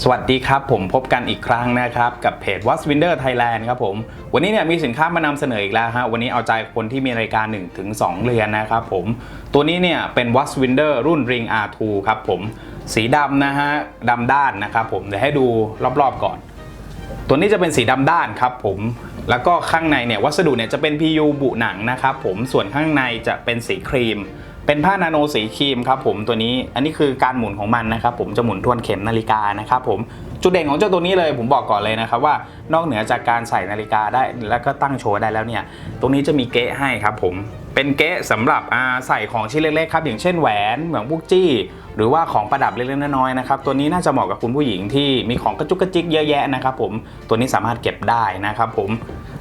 สวัสดีครับ ผมพบกันอีกครั้งนะครับ กับเพจ What's Winder Thailand ครับผม วันนี้เนี่ยมีสินค้ามานำเสนออีกแล้วฮะวันนี้เอาใจคนที่มีนาฬิการ1ถึง2เรือนนะครับผม ตัวนี้เนี่ยเป็น What's Winder รุ่น Ring R2 ครับผม สีดำนะฮะดำด้านนะครับผม เดี๋ยวให้ดูรอบๆก่อน ตัวนี้จะเป็นสีดำด้านครับผม แล้วก็ข้างในเนี่ยวัสดุเนี่ยจะเป็น PU บุหนังนะครับผมส่วนข้างในจะเป็นสีครีม เป็นผ้านาโนสีครีมครับผมตัวนี้อันนี้คือการหมุนของมันนะครับผมจะหมุนทวนเข็มนาฬิกานะครับผมจุดเด่นของเจ้าตัวนี้เลยผมบอกก่อนเลยนะครับว่านอกเหนือจากการใส่นาฬิกาได้แล้วก็ตั้งโชว์ได้แล้วเนี่ยตรงนี้จะมีเก๊ะให้ครับผมเป็นเก๊ะสำหรับใส่ของชิ้นเล็กๆครับอย่างเช่นแหวนเหมือนพวกจี้ หรือว่าของประดับเล็กๆน้อยๆนะครับตัวนี้น่าจะเหมาะกับคุณผู้หญิงที่มีของกระจุกกระจิกเยอะแยะนะครับผมตัวนี้สามารถเก็บได้นะครับผม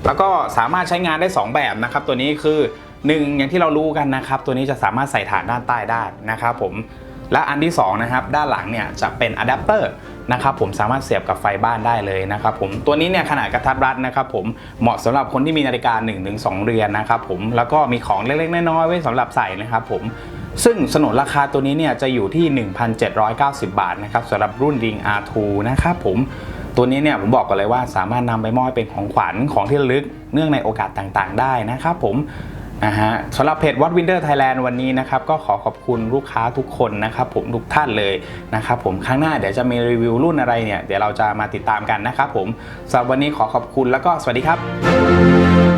แล้วก็สามารถใช้งานได้ 2 แบบนะครับตัวนี้คือ 1อย่างที่เรารู้กันนะครับ ตัวนี้จะสามารถใส่ฐานด้านใต้ได้นะครับผมและอันที่2นะครับด้านหลังเนี่ยจะเป็นอะแดปเตอร์นะครับผมสามารถเสียบกับไฟบ้านได้เลยนะครับผมตัวนี้เนี่ยขนาดกระทัดรัดนะครับผมเหมาะสำหรับคนที่มีนาฬิกา 1-2 เรือนนะครับผมแล้วก็มีของเล็กๆน้อยๆไว้สำหรับใส่นะครับผมซึ่งสนนราคาตัวนี้เนี่ยจะอยู่ที่ 1,790 บาทนะครับสำหรับรุ่น Ring R2 นะครับผมตัวนี้เนี่ยผมบอกกันเลยว่าสามารถนำไปมอบเป็นของขวัญของที่ระลึกเนื่องในโอกาสต่างๆ ได้นะครับผม นะฮะสำหรับเพจวัดวินเดอร์ไทยแลนด์วันนี้นะครับก็ขอขอบคุณลูกค้าทุกคนนะครับผมทุกท่านเลยนะครับผมครั้งหน้าเดี๋ยวจะมีรีวิวรุ่นอะไรเนี่ยเดี๋ยวเราจะมาติดตามกันนะครับผมสำหรับวันนี้ขอขอบคุณแล้วก็สวัสดีครับ